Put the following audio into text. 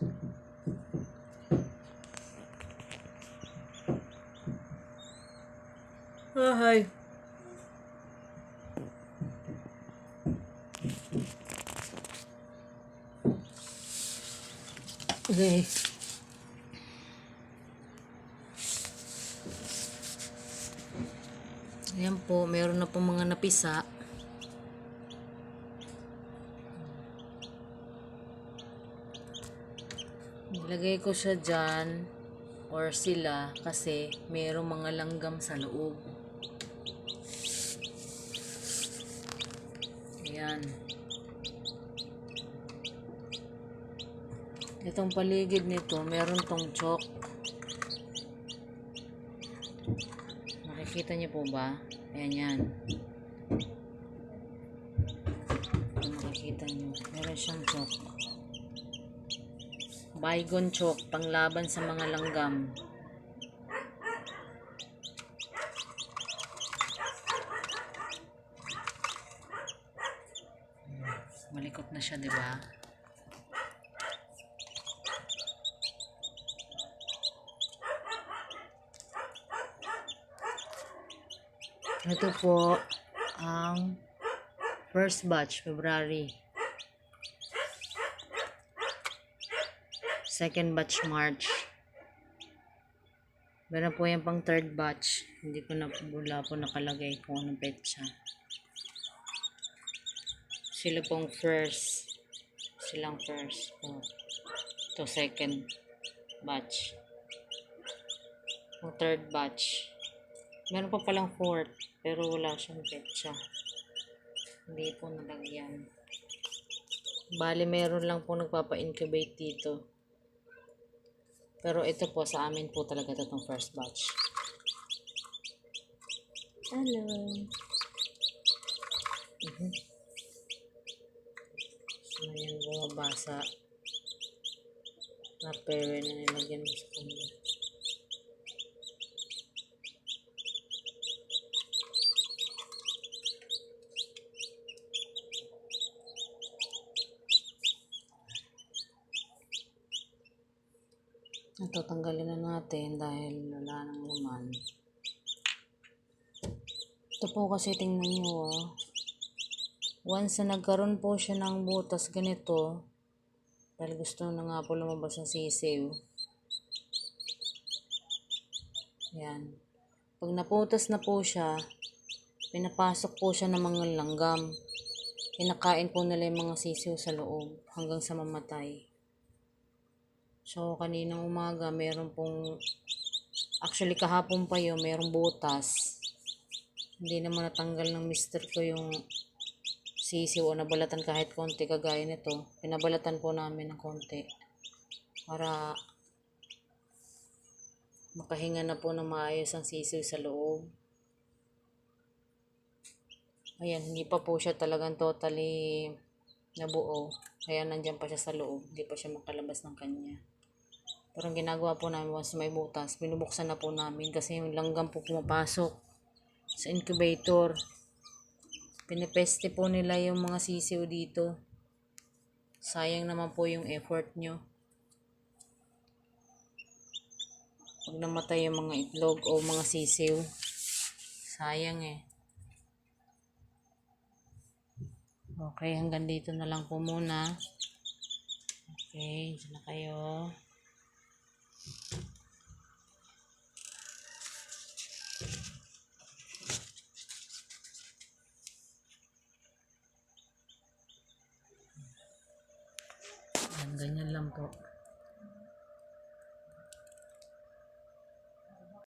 Ah, hi. Okay. Ayan po, meron na po mga napisa. Nilagay ko siya dyan or sila kasi merong mga langgam sa loob. Ayan. Itong paligid nito, meron tong chok. Makikita niyo po ba? Ayan yan. Kung makikita niyo, meron siyang chok. Bygone chok, panglaban sa mga langgam. Malikot na siya, di ba? Ito po ang first batch, February. Second batch, March. Meron po yan pang third batch. Hindi ko na wala po nakalagay kung anong petsa. Sila pong first. Silang first po. Ito second batch. Yung third batch. Meron pa palang fourth. Pero wala siyang petsa. Hindi po nalagyan. Bali, meron lang po nagpapa-incubate dito. Pero ito po, sa amin po talaga ito itong first batch. Hello. Mhm. Ayan, bumabasa. Na-pere na nilagyan mo sa kanya. Ito, tanggalin na natin dahil wala nang laman. Ito po kasi tingnan nyo ah. Once na nagkaroon po siya ng butas ganito, dahil gusto na nga po lumabas ang sisiw. Yan. Pag naputas na po siya, pinapasok po siya ng mga langgam. Kinakain po nila yung mga sisiw sa loob hanggang sa mamatay. So, kaninang umaga, meron pong, actually kahapon pa yun, merong butas. Hindi naman natanggal ng mister ko yung sisiw o nabalatan kahit konti kagaya nito. Pinabalatan po namin ng konti para makahinga na po ng maayos ang sisiw sa loob. Ayan, hindi pa po siya talagang totally nabuo. Kaya nandyan pa siya sa loob. Hindi pa siya makalabas ng kanya. Pero ang ginagawa po namin once may butas, binubuksan na po namin kasi yung langgam po pumapasok sa incubator. Pinipeste po nila yung mga sisiw dito. Sayang naman po yung effort nyo. Pag namatay yung mga itlog o mga sisiw, sayang eh. Okay, hanggang dito na lang po muna. Okay, dyan na kayo. Yan, ganyan lang po.